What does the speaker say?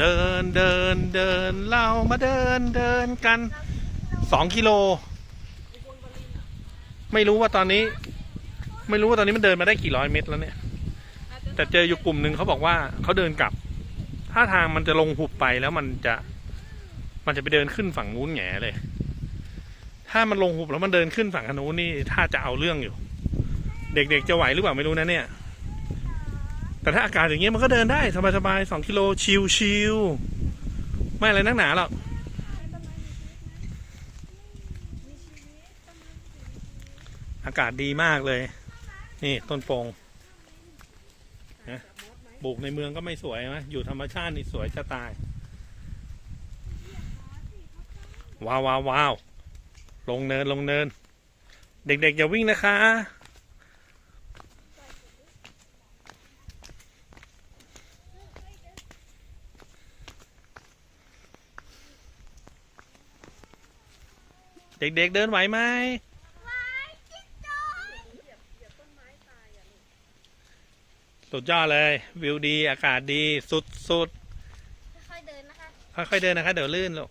เดินเดินเดินเรามาเดินเดินกันสองกิโล ไม่รู้ว่าตอนนี้ ไม่รู้ว่าตอนนี้มันเดินมาได้กี่ร้อยเมตรแล้วเนี่ย แต่เจออยู่กลุ่มหนึ่งเขาบอกว่าเขาเดินกลับท่าทางมันจะลงหุบไปแล้วมันจะ มันจะไปเดินขึ้นฝั่งนู้นแง่เลย ถ้ามันลงหุบแล้วมันเดินขึ้นฝั่งนู้นนี่ถ้าจะเอาเรื่องอยู่ เด็กๆจะไหวหรือเปล่าไม่รู้นะเนี่ย แต่ถ้าอากาศอย่างเงี้ยมันก็เดินได้สบายๆสองกิโลชิวๆไม่อะไรนักหนาหรอกอากาศดีมากเลย นี่ต้นโปงนะปลูกในเมืองก็ไม่สวยนะอยู่ธรรมชาตินี่สวยจะตาย ว้าวว้าวว้าวลงเนินลงเนิน เด็กๆอย่าวิ่งนะคะ เด็กๆเดินไหวไหมสุดยอดเลย วิวดีอากาศดีสุดสุดค่อยๆเดินนะคะ ค่อยๆเดินนะคะ เดี๋ยวลื่นลูก